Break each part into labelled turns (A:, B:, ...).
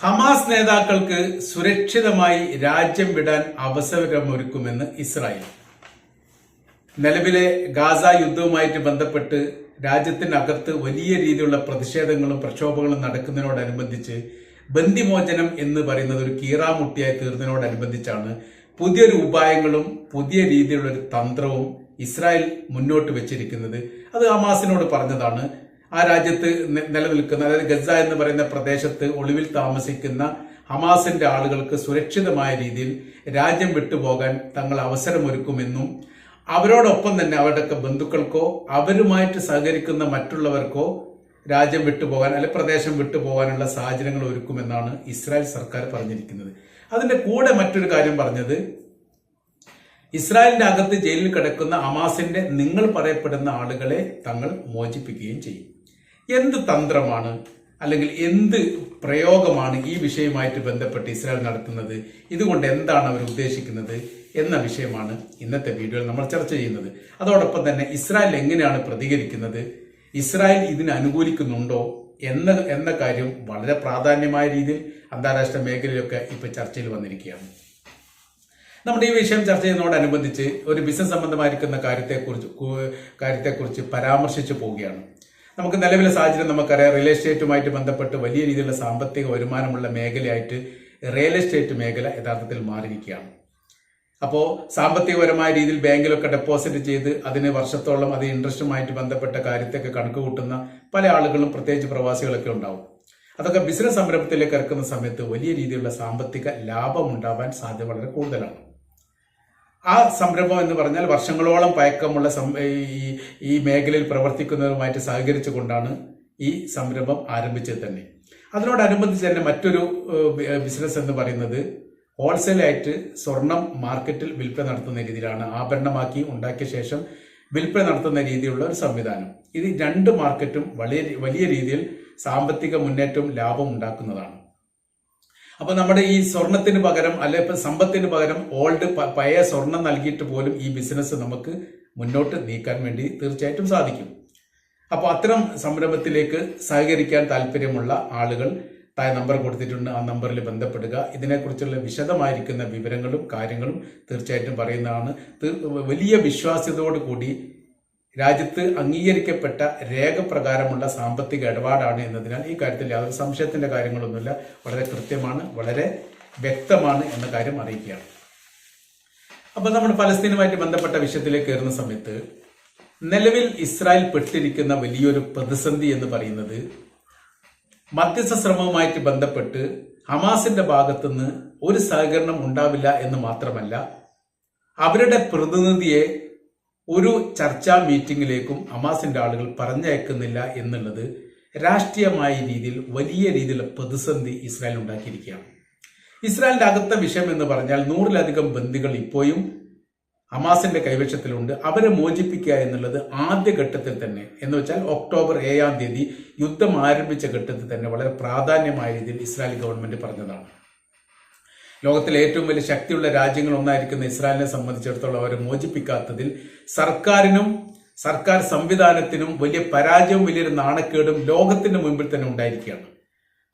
A: Hamas നേതാക്കൾക്ക് സുരക്ഷിതമായി രാജ്യം വിടാൻ അവസരമൊരുക്കുമെന്ന് ഇസ്രായേൽ. നിലവിലെ ഗാസ യുദ്ധവുമായിട്ട് ബന്ധപ്പെട്ട് രാജ്യത്തിനകത്ത് വലിയ രീതിയിലുള്ള പ്രതിഷേധങ്ങളും പ്രക്ഷോഭങ്ങളും നടക്കുന്നതിനോടനുബന്ധിച്ച് ബന്ദിമോചനം എന്ന് പറയുന്നത് ഒരു കീറാമുട്ടിയായി തീർന്നതിനോടനുബന്ധിച്ചാണ് പുതിയൊരു ഉപായങ്ങളും പുതിയ രീതിയിലുള്ള ഒരു തന്ത്രവും ഇസ്രായേൽ മുന്നോട്ട് വെച്ചിരിക്കുന്നത്. അത് ഹമാസിനോട് പറഞ്ഞതാണ് ആ രാജ്യത്ത് നിലനിൽക്കുന്ന അതായത് ഗസ എന്ന് പറയുന്ന പ്രദേശത്ത് ഒളിവിൽ താമസിക്കുന്ന ഹമാസിന്റെ ആളുകൾക്ക് സുരക്ഷിതമായ രീതിയിൽ രാജ്യം വിട്ടുപോകാൻ തങ്ങൾ അവസരമൊരുക്കുമെന്നും അവരോടൊപ്പം തന്നെ അവരുടെയൊക്കെ ബന്ധുക്കൾക്കോ അവരുമായിട്ട് സഹകരിക്കുന്ന മറ്റുള്ളവർക്കോ രാജ്യം വിട്ടുപോകാൻ അല്ലെ പ്രദേശം വിട്ടുപോകാനുള്ള സാഹചര്യങ്ങൾ ഒരുക്കുമെന്നാണ് ഇസ്രായേൽ സർക്കാർ പറഞ്ഞിരിക്കുന്നത്. അതിന്റെ കൂടെ മറ്റൊരു കാര്യം പറഞ്ഞത് ഇസ്രായേലിന്റെ അകത്ത് ജയിലിൽ കിടക്കുന്ന ഹമാസിന്റെ നിങ്ങൾ പറയപ്പെടുന്ന ആളുകളെ തങ്ങൾ മോചിപ്പിക്കുകയും ചെയ്യും. എന്ത് തന്ത്രമാണ് അല്ലെങ്കിൽ എന്ത് പ്രയോഗമാണ് ഈ വിഷയമായിട്ട് ബന്ധപ്പെട്ട് ഇസ്രായേൽ നടത്തുന്നത്? ഇതുകൊണ്ട് എന്താണ് അവർ ഉദ്ദേശിക്കുന്നത് എന്ന വിഷയമാണ് ഇന്നത്തെ വീഡിയോയിൽ നമ്മൾ ചർച്ച ചെയ്യുന്നത്. അതോടൊപ്പം തന്നെ ഇസ്രായേൽ എങ്ങനെയാണ് പ്രതികരിക്കുന്നത്? ഇസ്രായേൽ ഇതിന് അനുകൂലിക്കുന്നുണ്ടോ എന്ന എന്ന കാര്യം വളരെ പ്രാധാന്യമായ രീതിയിൽ അന്താരാഷ്ട്ര മേഖലയിലൊക്കെ ഇപ്പൊ ചർച്ചയിൽ വന്നിരിക്കുകയാണ്. നമ്മുടെ ഈ വിഷയം ചർച്ച ചെയ്യുന്നതോടനുബന്ധിച്ച് ഒരു ബിസിനസ് സംബന്ധമായിരിക്കുന്ന കാര്യത്തെക്കുറിച്ച് കാര്യത്തെക്കുറിച്ച് പരാമർശിച്ചു പോവുകയാണ്. നമുക്ക് നിലവിലെ സാഹചര്യം നമുക്കറിയാം. റിയൽ എസ്റ്റേറ്റുമായിട്ട് ബന്ധപ്പെട്ട് വലിയ രീതിയിലുള്ള സാമ്പത്തിക വരുമാനമുള്ള മേഖലയായിട്ട് റിയൽ എസ്റ്റേറ്റ് മേഖല യഥാർത്ഥത്തിൽ മാറിയിരിക്കുകയാണ്. അപ്പോൾ സാമ്പത്തികപരമായ രീതിയിൽ ബാങ്കിലൊക്കെ ഡെപ്പോസിറ്റ് ചെയ്ത് അതിന് വർഷത്തോളം അത് ഇൻട്രസ്റ്റുമായിട്ട് ബന്ധപ്പെട്ട കാര്യത്തൊക്കെ കണക്ക് കൂട്ടുന്ന പല ആളുകളും പ്രത്യേകിച്ച് പ്രവാസികളൊക്കെ ഉണ്ടാവും. അതൊക്കെ ബിസിനസ് സംരംഭത്തിലേക്ക് ഇറക്കുന്ന സമയത്ത് വലിയ രീതിയിലുള്ള സാമ്പത്തിക ലാഭം ഉണ്ടാവാൻ സാധ്യത വളരെ കൂടുതലാണ്. ആ സംരംഭം എന്ന് പറഞ്ഞാൽ വർഷങ്ങളോളം പഴക്കമുള്ള ഈ ഈ മേഖലയിൽ പ്രവർത്തിക്കുന്നവരുമായിട്ട് സഹകരിച്ചു കൊണ്ടാണ് ഈ സംരംഭം ആരംഭിച്ചത് തന്നെ. അതിനോടനുബന്ധിച്ച് തന്നെ മറ്റൊരു ബിസിനസ് എന്ന് പറയുന്നത് ഹോൾസെയിലായിട്ട് സ്വർണം മാർക്കറ്റിൽ വിൽപ്പന നടത്തുന്ന രീതിയിലാണ് ആഭരണമാക്കി ഉണ്ടാക്കിയ ശേഷം വിൽപ്പന നടത്തുന്ന രീതിയിലുള്ള ഒരു സംവിധാനം. ഇത് രണ്ട് മാർക്കറ്റും വലിയ വലിയ രീതിയിൽ സാമ്പത്തിക മുന്നേറ്റവും ലാഭം ഉണ്ടാക്കുന്നതാണ്. അപ്പൊ നമ്മുടെ ഈ സ്വർണത്തിന് പകരം അല്ലെ ഇപ്പൊ സമ്പത്തിന് പകരം ഓൾഡ് പഴയ സ്വർണം നൽകിയിട്ട് പോലും ഈ ബിസിനസ് നമുക്ക് മുന്നോട്ട് നീക്കാൻ വേണ്ടി തീർച്ചയായിട്ടും സാധിക്കും. അപ്പോൾ അത്തരം സംരംഭത്തിലേക്ക് സഹകരിക്കാൻ താല്പര്യമുള്ള ആളുകൾ തായ നമ്പർ കൊടുത്തിട്ടുണ്ട്. ആ നമ്പറിൽ ബന്ധപ്പെടുക. ഇതിനെക്കുറിച്ചുള്ള വിശദമായിരിക്കുന്ന വിവരങ്ങളും കാര്യങ്ങളും തീർച്ചയായിട്ടും പറയുന്നതാണ്. വലിയ വിശ്വാസ്യതയോടു കൂടി രാജ്യത്ത് അംഗീകരിക്കപ്പെട്ട രേഖ പ്രകാരമുള്ള സാമ്പത്തിക ഇടപാടാണ് എന്നതിനാൽ ഈ കാര്യത്തിൽ യാതൊരു സംശയത്തിന്റെ കാര്യങ്ങളൊന്നുമില്ല. വളരെ കൃത്യമാണ് വളരെ വ്യക്തമാണ് എന്ന കാര്യം അറിയിക്കുകയാണ്. അപ്പോൾ നമ്മൾ പലസ്തീനുമായിട്ട് ബന്ധപ്പെട്ട വിഷയത്തിലേക്ക് കയറുന്ന സമയത്ത് നിലവിൽ ഇസ്രായേൽ പെട്ടിരിക്കുന്ന വലിയൊരു പ്രതിസന്ധി എന്ന് പറയുന്നത് മധ്യസ്ഥ ശ്രമവുമായിട്ട് ബന്ധപ്പെട്ട് ഹമാസിന്റെ ഭാഗത്തുനിന്ന് ഒരു സഹകരണം ഉണ്ടാവില്ല എന്ന് മാത്രമല്ല അവരുടെ പ്രതിനിധിയെ ഒരു ചർച്ചാ മീറ്റിംഗിലേക്കും ഹമാസിന്റെ ആളുകൾ പറഞ്ഞയക്കുന്നില്ല എന്നുള്ളത് രാഷ്ട്രീയമായ രീതിയിൽ വലിയ രീതിയിലുള്ള പ്രതിസന്ധി ഇസ്രായേൽ ഉണ്ടാക്കിയിരിക്കുകയാണ്. ഇസ്രായേലിന്റെ അകത്ത വിഷയം എന്ന് പറഞ്ഞാൽ നൂറിലധികം ബന്ധികൾ ഇപ്പോഴും ഹമാസിന്റെ കൈവശത്തിലുണ്ട്. അവരെ മോചിപ്പിക്കുക എന്നുള്ളത് ആദ്യ ഘട്ടത്തിൽ തന്നെ. എന്ന് വെച്ചാൽ ഒക്ടോബർ ഏഴാം തീയതി യുദ്ധം ആരംഭിച്ച ഘട്ടത്തിൽ തന്നെ വളരെ പ്രാധാന്യമായ രീതിയിൽ ഇസ്രായേൽ ഗവൺമെന്റ് പറഞ്ഞതാണ്. ലോകത്തിലെ ഏറ്റവും വലിയ ശക്തിയുള്ള രാജ്യങ്ങൾ ഒന്നായിരിക്കുന്ന ഇസ്രായേലിനെ സംബന്ധിച്ചിടത്തോളം അവരെ മോചിപ്പിക്കാത്തതിൽ സർക്കാരിനും സർക്കാർ സംവിധാനത്തിനും വലിയ പരാജയവും വലിയൊരു നാണക്കേടും ലോകത്തിന്റെ മുമ്പിൽ തന്നെ ഉണ്ടായിരിക്കുകയാണ്.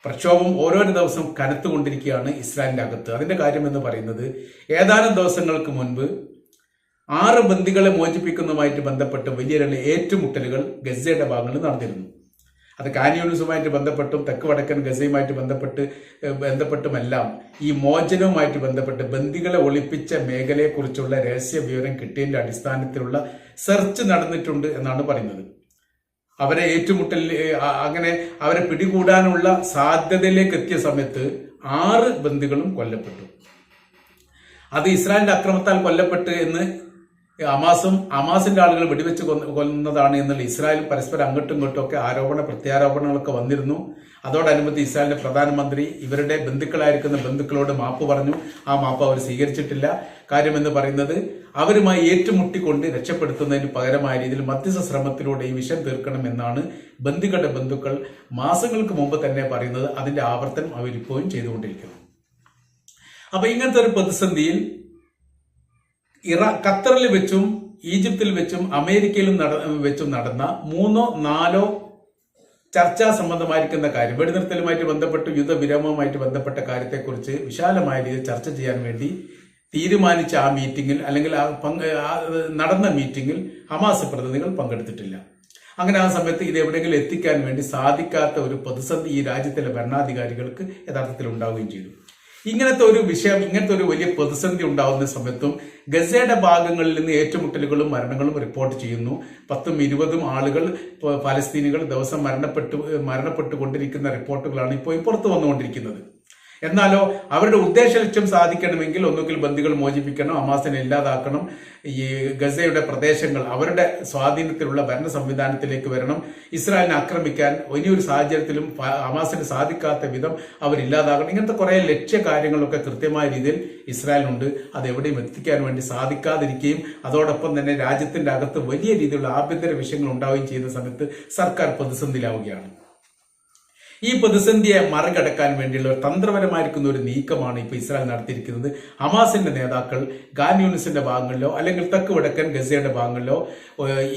A: പ്രക്ഷോഭം ഓരോരോ ദിവസം കനത്തുകൊണ്ടിരിക്കുകയാണ് ഇസ്രായേലിന്റെ അകത്ത്. അതിന്റെ കാര്യം എന്ന് പറയുന്നത് ഏതാനും ദിവസങ്ങൾക്ക് മുൻപ് ആറ് ബന്ദികളെ മോചിപ്പിക്കുന്നതുമായിട്ട് ബന്ധപ്പെട്ട് വലിയ രണ്ട് ഏറ്റുമുട്ടലുകൾ ഗസയുടെ ഭാഗങ്ങളിൽ നടന്നിരുന്നു. അത് കാനിയൂണിസുമായിട്ട് ബന്ധപ്പെട്ടും തെക്ക് വടക്കൻ ഗസയുമായിട്ട് ബന്ധപ്പെട്ട് ബന്ധപ്പെട്ടുമെല്ലാം ഈ മോചനവുമായിട്ട് ബന്ധപ്പെട്ട് ബന്ദികളെ ഒളിപ്പിച്ച മേഖലയെക്കുറിച്ചുള്ള രഹസ്യ വിവരം കിട്ടിയതിന്റെ അടിസ്ഥാനത്തിലുള്ള സെർച്ച് നടന്നിട്ടുണ്ട് എന്നാണ് പറയുന്നത്. അവരെ ഏറ്റുമുട്ടൽ അങ്ങനെ അവരെ പിടികൂടാനുള്ള സാധ്യതയിലേക്ക് എത്തിയ സമയത്ത് ആറ് ബന്ദികളും കൊല്ലപ്പെട്ടു. അത് ഇസ്രായേലിന്റെ അക്രമത്താൽ കൊല്ലപ്പെട്ട് എന്ന് അമാസും അമാസിന്റെ ആളുകൾ വെടിവെച്ച് കൊല്ലുന്നതാണ് എന്നുള്ള ഇസ്രായേൽ പരസ്പരം അങ്ങോട്ടും ഇങ്ങോട്ടും ഒക്കെ ആരോപണ പ്രത്യാരോപണങ്ങളൊക്കെ വന്നിരുന്നു. അതോടനുബന്ധിച്ച് ഇസ്രായേലിന്റെ പ്രധാനമന്ത്രി ഇവരുടെ ബന്ധുക്കളായിരിക്കുന്ന ബന്ധുക്കളോട് മാപ്പ് പറഞ്ഞു. ആ മാപ്പ് അവർ സ്വീകരിച്ചിട്ടില്ല. കാര്യമെന്ന് പറയുന്നത് അവരുമായി ഏറ്റുമുട്ടിക്കൊണ്ട് രക്ഷപ്പെടുത്തുന്നതിന് പകരമായ രീതിയിൽ മധ്യസ്ഥ ശ്രമത്തിലൂടെ ഈ വിഷയം തീർക്കണം എന്നാണ് ബന്ധുക്കളുടെ ബന്ധുക്കൾ മാസങ്ങൾക്ക് മുമ്പ് തന്നെ പറയുന്നത്. അതിന്റെ ആവർത്തനം അവരിപ്പോഴും ചെയ്തുകൊണ്ടിരിക്കുന്നു. അപ്പൊ ഇങ്ങനത്തെ ഒരു പ്രതിസന്ധിയിൽ ഇറ ഖത്തറിൽ വെച്ചും ഈജിപ്തിൽ വെച്ചും അമേരിക്കയിലും നട വെച്ചും നടന്ന മൂന്നോ നാലോ ചർച്ചാ സംബന്ധമായിരിക്കുന്ന കാര്യം വെടിനിർത്തലുമായിട്ട് ബന്ധപ്പെട്ട് യുദ്ധവിരാമവുമായിട്ട് ബന്ധപ്പെട്ട കാര്യത്തെക്കുറിച്ച് വിശാലമായ രീതിയിൽ ചർച്ച ചെയ്യാൻ വേണ്ടി തീരുമാനിച്ച ആ മീറ്റിംഗിൽ അല്ലെങ്കിൽ ആ പങ്ക് നടന്ന മീറ്റിംഗിൽ ഹമാസ് പ്രതിനിധികൾ പങ്കെടുത്തിട്ടില്ല. അങ്ങനെ ആ സമയത്ത് ഇത് എവിടെയെങ്കിലും എത്തിക്കാൻ വേണ്ടി സാധിക്കാത്ത ഒരു പ്രതിസന്ധി ഈ രാജ്യത്തിലെ ഭരണാധികാരികൾക്ക് യഥാർത്ഥത്തിൽ ഉണ്ടാവുകയും ചെയ്തു. ഇങ്ങനത്തെ ഒരു വിഷയം ഇങ്ങനത്തെ ഒരു വലിയ പ്രതിസന്ധി ഉണ്ടാകുന്ന സമയത്തും ഗസയുടെ ഭാഗങ്ങളിൽ നിന്ന് ഏറ്റുമുട്ടലുകളും മരണങ്ങളും റിപ്പോർട്ട് ചെയ്യുന്നു. പത്തും ഇരുപതും ആളുകൾ പാലസ്തീനികൾ ദിവസം മരണപ്പെട്ടു മരണപ്പെട്ടുകൊണ്ടിരിക്കുന്ന റിപ്പോർട്ടുകളാണ് ഇപ്പോൾ പുറത്തു വന്നുകൊണ്ടിരിക്കുന്നത്. എന്നാലോ അവരുടെ ഉദ്ദേശ ലക്ഷ്യം സാധിക്കണമെങ്കിൽ ഒന്നുകിൽ ബന്ദികൾ മോചിപ്പിക്കണം ഹമാസിനെ ഇല്ലാതാക്കണം ഈ ഗസയുടെ പ്രദേശങ്ങൾ അവരുടെ സ്വാധീനത്തിലുള്ള ഭരണ സംവിധാനത്തിലേക്ക് വരണം ഇസ്രായേലിനെ ആക്രമിക്കാൻ ഇനിയൊരു സാഹചര്യത്തിലും അമാസിന് സാധിക്കാത്ത വിധം അവരില്ലാതാകണം. ഇങ്ങനത്തെ കുറെ ലക്ഷ്യ കാര്യങ്ങളൊക്കെ കൃത്യമായ രീതിയിൽ ഇസ്രായേലിനുണ്ട്. അത് എവിടെയും എത്തിക്കാൻ വേണ്ടി സാധിക്കാതിരിക്കുകയും അതോടൊപ്പം തന്നെ രാജ്യത്തിന്റെ അകത്ത് വലിയ രീതിയിലുള്ള ആഭ്യന്തര വിഷയങ്ങൾ ഉണ്ടാവുകയും ചെയ്യുന്ന സമയത്ത് സർക്കാർ പ്രതിസന്ധിയിലാവുകയാണ്. ഈ പ്രതിസന്ധിയെ മറികടക്കാൻ വേണ്ടിയുള്ള ഒരു തന്ത്രപരമായിരിക്കുന്ന ഒരു നീക്കമാണ് ഇപ്പോൾ ഇസ്രായേൽ നടത്തിയിരിക്കുന്നത്. ഹമാസിന്റെ നേതാക്കൾ ഗാൻ യൂണിസിന്റെ ഭാഗങ്ങളിലോ അല്ലെങ്കിൽ തെക്ക് വടക്കൻ ഗസയുടെ ഭാഗങ്ങളിലോ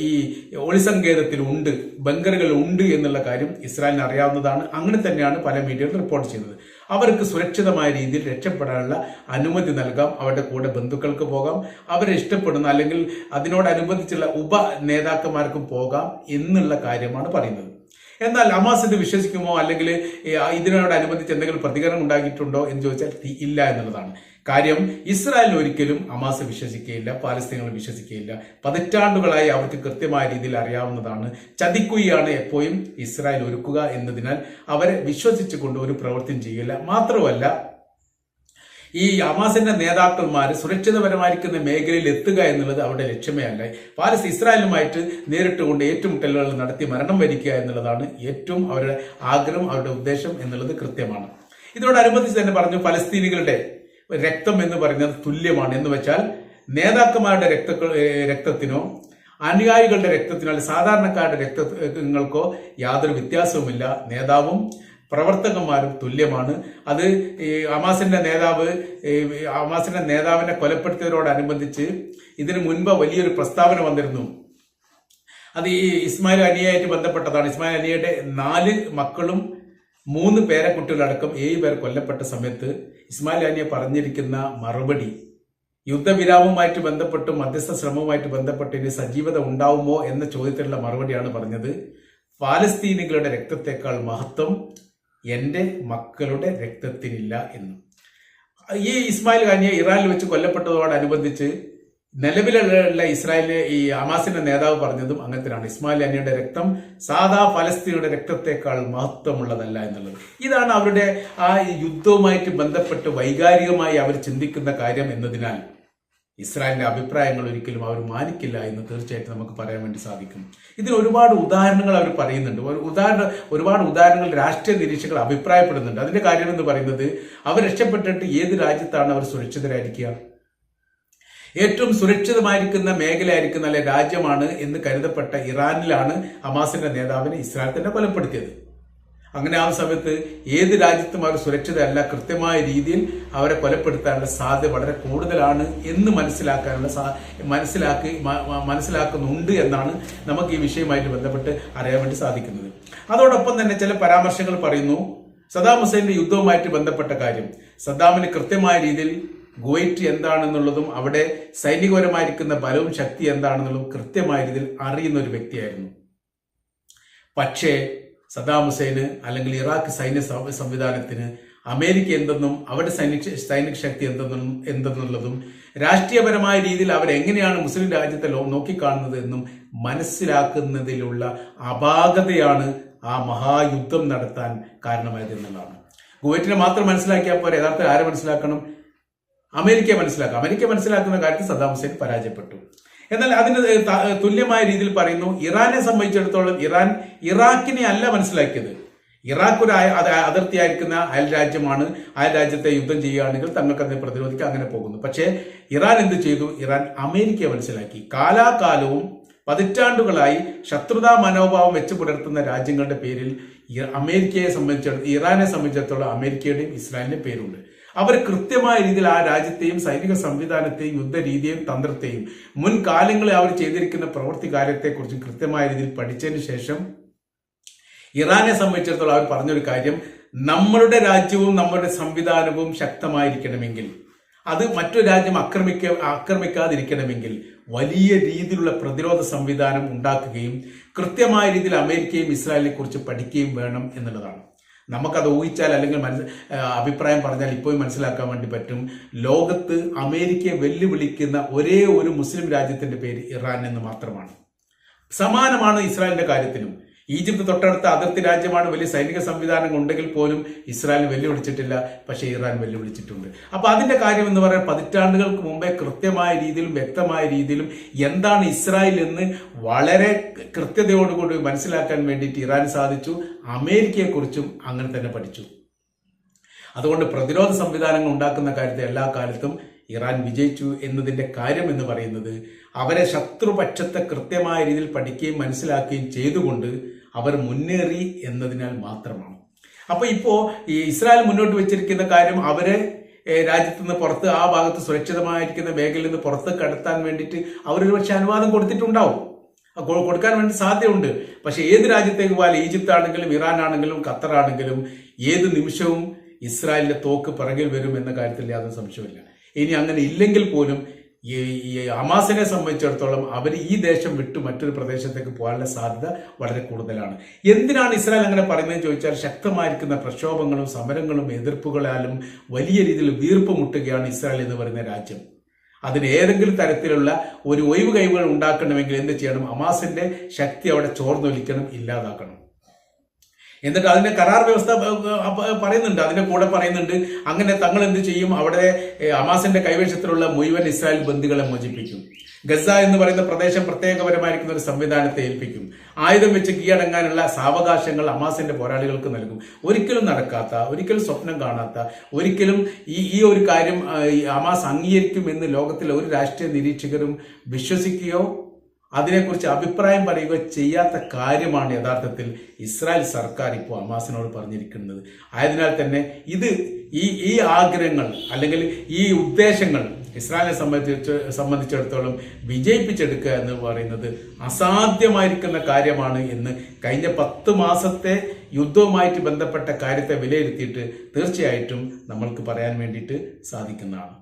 A: ഈ ഒളിസങ്കേതത്തിൽ ഉണ്ട് ബങ്കറുകൾ ഉണ്ട് എന്നുള്ള കാര്യം ഇസ്രായേലിന് അറിയാവുന്നതാണ്. അങ്ങനെ തന്നെയാണ് പല മീഡിയകളും റിപ്പോർട്ട് ചെയ്യുന്നത്. അവർക്ക് സുരക്ഷിതമായ രീതിയിൽ രക്ഷപ്പെടാനുള്ള അനുമതി നൽകാം. അവരുടെ കൂടെ ബന്ധുക്കൾക്ക് പോകാം. അവരെ ഇഷ്ടപ്പെടുന്ന അല്ലെങ്കിൽ അതിനോടനുബന്ധിച്ചുള്ള ഉപ നേതാക്കന്മാർക്കും പോകാം എന്നുള്ള കാര്യമാണ് പറയുന്നത്. എന്നാൽ അമാസ് ഇത് വിശ്വസിക്കുമോ? അല്ലെങ്കിൽ ഇതിനോട് ഇതിനോടനുബന്ധിച്ച് എന്തെങ്കിലും പ്രതികരണം ഉണ്ടാക്കിയിട്ടുണ്ടോ എന്ന് ചോദിച്ചാൽ ഇല്ല എന്നുള്ളതാണ്. കാര്യം ഇസ്രായേൽ ഒരിക്കലും ഹമാസ് വിശ്വസിക്കുകയില്ല പാലസ്തീനുകൾ വിശ്വസിക്കുകയില്ല. പതിറ്റാണ്ടുകളായി അവർക്ക് കൃത്യമായ രീതിയിൽ അറിയാവുന്നതാണ്. ചതിക്കുകയാണ് എപ്പോഴും ഇസ്രായേൽ ഒരുക്കുക എന്നതിനാൽ അവരെ വിശ്വസിച്ചുകൊണ്ട് ഒരു പ്രവൃത്തിയും ചെയ്യില്ല. മാത്രമല്ല ഈ ഹമാസിന്റെ നേതാക്കന്മാർ സുരക്ഷിതപരമായിരിക്കുന്ന മേഖലയിൽ എത്തുക എന്നുള്ളത് അവരുടെ ലക്ഷ്യമേ അല്ല. പാലസ് ഇസ്രായേലുമായിട്ട് നേരിട്ട് കൊണ്ട് ഏറ്റുമുട്ടലുകൾ നടത്തി മരണം വരിക്കുക എന്നുള്ളതാണ് ഏറ്റവും അവരുടെ ആഗ്രഹം അവരുടെ ഉദ്ദേശം എന്നുള്ളത് കൃത്യമാണ്. ഇതിനോടനുബന്ധിച്ച് തന്നെ പറഞ്ഞു ഫലസ്തീനികളുടെ രക്തം എന്ന് പറയുന്നത് തുല്യമാണ്. എന്ന് വെച്ചാൽ നേതാക്കന്മാരുടെ രക്ത രക്തത്തിനോ അനുയായികളുടെ രക്തത്തിനോ അല്ലെങ്കിൽ സാധാരണക്കാരുടെ രക്തങ്ങൾക്കോ യാതൊരു വ്യത്യാസവുമില്ല. നേതാവും പ്രവർത്തകന്മാരും തുല്യമാണ്. അത് അമാസിന്റെ നേതാവ് അമാസിന്റെ നേതാവിനെ കൊലപ്പെടുത്തിയതോടനുബന്ധിച്ച് ഇതിനു മുൻപ് വലിയൊരു പ്രസ്താവന വന്നിരുന്നു. അത് ഈ ഇസ്മായിൽ അനിയായിട്ട് ബന്ധപ്പെട്ടതാണ്. ഇസ്മായിൽ അനിയുടെ നാല് മക്കളും മൂന്ന് പേരെ കുട്ടികളടക്കം ഏഴ് പേർ കൊല്ലപ്പെട്ട സമയത്ത് ഇസ്മായിൽ അനിയ പറഞ്ഞിരിക്കുന്ന മറുപടി യുദ്ധവിരാമവുമായിട്ട് ബന്ധപ്പെട്ട് മധ്യസ്ഥ ശ്രമവുമായിട്ട് ബന്ധപ്പെട്ട് ഇനി സജീവത ഉണ്ടാവുമോ എന്ന ചോദ്യത്തിനുള്ള മറുപടിയാണ് പറഞ്ഞത്. പാലസ്തീനികളുടെ രക്തത്തെക്കാൾ മഹത്വം എന്റെ മക്കളുടെ രക്തത്തിനില്ല എന്നും. ഈ ഇസ്മായിൽ ഖാനിയെ ഇറാനിൽ വെച്ച് കൊല്ലപ്പെട്ടതോടനുബന്ധിച്ച് നിലവിലുള്ള ഇസ്രായേലിലെ ഈ ഹമാസിന്റെ നേതാവ് പറഞ്ഞതും അങ്ങനത്തിനാണ് ഇസ്മായിൽ അനിയുടെ രക്തം സാധാ ഫലസ്തീനയുടെ രക്തത്തെക്കാൾ മഹത്വമുള്ളതല്ല എന്നുള്ളത്. ഇതാണ് അവരുടെ ആ യുദ്ധവുമായിട്ട് ബന്ധപ്പെട്ട് വൈകാരികമായി അവർ ചിന്തിക്കുന്ന കാര്യം എന്നതിനാൽ ഇസ്രായേലിന്റെ അഭിപ്രായങ്ങൾ ഒരിക്കലും അവർ മാനിക്കില്ല എന്ന് തീർച്ചയായിട്ടും നമുക്ക് പറയാൻ വേണ്ടി സാധിക്കും. ഇതിൽ ഒരുപാട് ഉദാഹരണങ്ങൾ അവർ പറയുന്നുണ്ട്. ഒരു ഉദാഹരണ ഒരുപാട് ഉദാഹരണങ്ങൾ രാഷ്ട്രീയ നിരീക്ഷകർ അഭിപ്രായപ്പെടുന്നുണ്ട്. അതിന്റെ കാര്യം എന്ന് പറയുന്നത് അവർ രക്ഷപ്പെട്ടിട്ട് ഏത് രാജ്യത്താണ് അവർ സുരക്ഷിതരായിരിക്കുക? ഏറ്റവും സുരക്ഷിതമായിരിക്കുന്ന മേഖലയായിരിക്കുന്ന അല്ലെ രാജ്യമാണ് എന്ന് കരുതപ്പെട്ട ഇറാനിലാണ് അമാസിന്റെ നേതാവിനെ ഇസ്രായേൽ തന്നെ കൊലപ്പെടുത്തിയത്. അങ്ങനെ ആ സമയത്ത് ഏത് രാജ്യത്തും അവർ സുരക്ഷിതമല്ല കൃത്യമായ രീതിയിൽ അവരെ കൊലപ്പെടുത്താനുള്ള സാധ്യത വളരെ കൂടുതലാണ് എന്ന് മനസ്സിലാക്കാനുള്ള മനസ്സിലാക്കി മനസ്സിലാക്കുന്നുണ്ട് എന്നാണ് നമുക്ക് ഈ വിഷയവുമായിട്ട് ബന്ധപ്പെട്ട് അറിയാൻ വേണ്ടി സാധിക്കുന്നത്. അതോടൊപ്പം തന്നെ ചില പരാമർശങ്ങൾ പറയുന്നു. സദാം ഹുസൈന്റെ യുദ്ധവുമായിട്ട് ബന്ധപ്പെട്ട കാര്യം. സദ്ദാമിന് കൃത്യമായ രീതിയിൽ ഗോയിറ്റ് എന്താണെന്നുള്ളതും അവിടെ സൈനികപരമായിരിക്കുന്ന ബലവും ശക്തി എന്താണെന്നുള്ളതും കൃത്യമായ രീതിയിൽ അറിയുന്ന ഒരു വ്യക്തിയായിരുന്നു. പക്ഷേ സദ്ദാം ഹുസൈന് അല്ലെങ്കിൽ ഇറാഖ് സൈന്യ സംവിധാനത്തിന് അമേരിക്ക എന്തെന്നും അവരുടെ സൈനിക സൈനിക ശക്തി എന്തെന്നും എന്തെന്നുള്ളതും രാഷ്ട്രീയപരമായ രീതിയിൽ അവരെങ്ങനെയാണ് മുസ്ലിം രാജ്യത്തെ നോക്കിക്കാണുന്നത് എന്നും മനസ്സിലാക്കുന്നതിലുള്ള അപാകതയാണ് ആ മഹായുദ്ധം നടത്താൻ കാരണമായത് എന്നുള്ളതാണ്. കുവൈറ്റിനെ മാത്രം മനസ്സിലാക്കിയാൽ പോരെ? യഥാർത്ഥത്തിൽ ആരെ മനസ്സിലാക്കണം? അമേരിക്കയെ മനസ്സിലാക്കാം. അമേരിക്ക മനസ്സിലാക്കുന്ന കാര്യത്തിൽ സദാം ഹുസൈൻ പരാജയപ്പെട്ടു. എന്നാൽ അതിന് തുല്യമായ രീതിയിൽ പറയുന്നു ഇറാനെ സംബന്ധിച്ചിടത്തോളം ഇറാൻ ഇറാഖിനെ അല്ല മനസ്സിലാക്കിയത്. ഇറാഖ് ഒരു അതിർത്തിയായിരിക്കുന്ന അയൽ രാജ്യമാണ് അയൽ രാജ്യത്തെ യുദ്ധം ചെയ്യുകയാണെങ്കിൽ തങ്ങൾക്ക് അതിനെ പ്രതിരോധിക്കാൻ അങ്ങനെ പോകുന്നു. പക്ഷേ ഇറാൻ എന്ത് ചെയ്തു? ഇറാൻ അമേരിക്കയെ മനസ്സിലാക്കി. കാലാകാലവും പതിറ്റാണ്ടുകളായി ശത്രുതാ മനോഭാവം വെച്ച് പുലർത്തുന്ന രാജ്യങ്ങളുടെ പേരിൽ അമേരിക്കയെ സംബന്ധിച്ചിടത്തോളം ഇറാനെ സംബന്ധിച്ചിടത്തോളം അമേരിക്കയുടെയും ഇസ്രായേലിന്റെയും പേരുണ്ട്. അവർ കൃത്യമായ രീതിയിൽ ആ രാജ്യത്തെയും സൈനിക സംവിധാനത്തെയും യുദ്ധരീതിയെയും തന്ത്രത്തെയും മുൻകാലങ്ങളിൽ അവർ ചെയ്തിരിക്കുന്ന പ്രവൃത്തി കാര്യത്തെക്കുറിച്ച് കൃത്യമായ രീതിയിൽ പഠിച്ചതിന് ശേഷം ഇറാനെ സംബന്ധിച്ചിടത്തോളം അവർ പറഞ്ഞൊരു കാര്യം നമ്മളുടെ രാജ്യവും നമ്മളുടെ സംവിധാനവും ശക്തമായിരിക്കണമെങ്കിൽ അത് മറ്റു രാജ്യം ആക്രമിക്ക ആക്രമിക്കാതിരിക്കണമെങ്കിൽ വലിയ രീതിയിലുള്ള പ്രതിരോധ സംവിധാനം ഉണ്ടാക്കുകയും കൃത്യമായ രീതിയിൽ അമേരിക്കയും ഇസ്രായേലിനെ കുറിച്ച് പഠിക്കുകയും വേണം എന്നുള്ളതാണ്. നമുക്കത് ഊഹിച്ചാൽ അല്ലെങ്കിൽ മനസ്സ് അഭിപ്രായം പറഞ്ഞാൽ ഇപ്പോഴും മനസ്സിലാക്കാൻ വേണ്ടി പറ്റും. ലോകത്ത് അമേരിക്കയെ വെല്ലുവിളിക്കുന്ന ഒരേ ഒരു മുസ്ലിം രാജ്യത്തിന്റെ പേര് ഇറാൻ എന്ന് മാത്രമാണ്. സമാനമാണ് ഇസ്രായേലിന്റെ കാര്യത്തിലും. ഈജിപ്ത് തൊട്ടടുത്ത അതിർത്തി രാജ്യമാണ്. വലിയ സൈനിക സംവിധാനം ഉണ്ടെങ്കിൽ പോലും ഇസ്രായേൽ വെല്ലുവിളിച്ചിട്ടില്ല. പക്ഷേ ഇറാൻ വെല്ലുവിളിച്ചിട്ടുണ്ട്. അപ്പോൾ അതിന്റെ കാര്യം എന്ന് പറയാൻ പതിറ്റാണ്ടുകൾക്ക് മുമ്പേ കൃത്യമായ രീതിയിലും വ്യക്തമായ രീതിയിലും എന്താണ് ഇസ്രായേൽ എന്ന് വളരെ കൃത്യതയോടുകൂടി മനസ്സിലാക്കാൻ വേണ്ടിയിട്ട് ഇറാൻ സാധിച്ചു. അമേരിക്കയെക്കുറിച്ചും അങ്ങനെ തന്നെ പഠിച്ചു. അതുകൊണ്ട് പ്രതിരോധ സംവിധാനങ്ങൾ ഉണ്ടാക്കുന്ന കാര്യത്തിൽ എല്ലാ കാലത്തും ഇറാൻ വിജയിച്ചു എന്നതിന്റെ കാര്യം എന്ന് പറയുന്നത് അവരെ ശത്രുപക്ഷത്തെ കൃത്യമായ രീതിയിൽ പഠിക്കുകയും മനസ്സിലാക്കുകയും ചെയ്തുകൊണ്ട് അവർ മുന്നേറി എന്നതിനാൽ മാത്രമാണ്. അപ്പൊ ഇപ്പോ ഈ ഇസ്രായേൽ മുന്നോട്ട് വെച്ചിരിക്കുന്ന കാര്യം അവരെ രാജ്യത്ത് നിന്ന് പുറത്ത് ആ ഭാഗത്ത് സുരക്ഷിതമായിരിക്കുന്ന മേഖലയിൽ നിന്ന് പുറത്ത് കടത്താൻ വേണ്ടിയിട്ട് അവരൊരു പക്ഷെ അനുവാദം കൊടുത്തിട്ടുണ്ടാവും. കൊടുക്കാൻ വേണ്ടി സാധ്യതയുണ്ട്. പക്ഷെ ഏത് രാജ്യത്തേക്ക് പോയാലും ഈജിപ്ത് ആണെങ്കിലും ഇറാൻ ആണെങ്കിലും ഖത്തർ ആണെങ്കിലും ഏത് നിമിഷവും ഇസ്രായേലിന്റെ തോക്ക് പിറകിൽ വരും എന്ന കാര്യത്തിൽ യാതൊരു സംശയമില്ല ഇനി അങ്ങനെ ഇല്ലെങ്കിൽ പോലും ഈ ഹമാസിനെ സംബന്ധിച്ചിടത്തോളം അവർ ഈ ദേശം വിട്ട് മറ്റൊരു പ്രദേശത്തേക്ക് പോകാനുള്ള സാധ്യത വളരെ കൂടുതലാണ്. എന്തിനാണ് ഇസ്രായേൽ അങ്ങനെ പറയുന്നത് ചോദിച്ചാൽ ശക്തമായിരിക്കുന്ന പ്രക്ഷോഭങ്ങളും സമരങ്ങളും എതിർപ്പുകളാലും വലിയ രീതിയിൽ വീർപ്പ് മുട്ടുകയാണ് ഇസ്രായേൽ എന്ന് പറയുന്ന രാജ്യം. അതിന് ഏതെങ്കിലും തരത്തിലുള്ള ഒരു ഒഴിവ് കഴിവുകൾ ഉണ്ടാക്കണമെങ്കിൽ എന്ത് ചെയ്യണം? ഹമാസിന്റെ ശക്തി അവിടെ ചോർന്നൊലിക്കണം ഇല്ലാതാക്കണം. എന്നിട്ട് അതിന്റെ കരാർ വ്യവസ്ഥ പറയുന്നുണ്ട്. അതിന്റെ കൂടെ പറയുന്നുണ്ട്. അങ്ങനെ തങ്ങൾ എന്ത് ചെയ്യും? അവിടെ അമാസിന്റെ കൈവശത്തിലുള്ള മുഴുവൻ ഇസ്രായേൽ ബന്ധുക്കളെ മോചിപ്പിക്കും. ഗസ എന്ന് പറയുന്ന പ്രദേശം പ്രത്യേകപരമായിരിക്കുന്ന ഒരു സംവിധാനത്തെ ഏൽപ്പിക്കും. ആയുധം വെച്ച് കീഴടങ്ങാനുള്ള സാവകാശങ്ങൾ അമാസിന്റെ പോരാളികൾക്ക് നൽകും. ഒരിക്കലും നടക്കാത്ത ഒരിക്കലും സ്വപ്നം കാണാത്ത ഒരിക്കലും ഈ ഈ ഒരു കാര്യം അമാസ് അംഗീകരിക്കുമെന്ന് ലോകത്തിലെ ഒരു രാഷ്ട്രീയ നിരീക്ഷകരും വിശ്വസിക്കുകയോ അതിനെക്കുറിച്ച് അഭിപ്രായം പറയുക ചെയ്യാത്ത കാര്യമാണ് യഥാർത്ഥത്തിൽ ഇസ്രായേൽ സർക്കാർ ഇപ്പോൾ അമാസിനോട് പറഞ്ഞിരിക്കുന്നത്. ആയതിനാൽ തന്നെ ഇത് ഈ ഈ ആഗ്രഹങ്ങൾ അല്ലെങ്കിൽ ഈ ഉദ്ദേശങ്ങൾ ഇസ്രായേലിനെ സംബന്ധിച്ച് സംബന്ധിച്ചിടത്തോളം വിജയിപ്പിച്ചെടുക്കുക എന്ന് പറയുന്നത് അസാധ്യമായിരിക്കുന്ന കാര്യമാണ് എന്ന് കഴിഞ്ഞ പത്ത് മാസത്തെ യുദ്ധവുമായിട്ട് ബന്ധപ്പെട്ട കാര്യത്തെ വിലയിരുത്തിയിട്ട് തീർച്ചയായിട്ടും നമ്മൾക്ക് പറയാൻ വേണ്ടിയിട്ട് സാധിക്കുന്നതാണ്.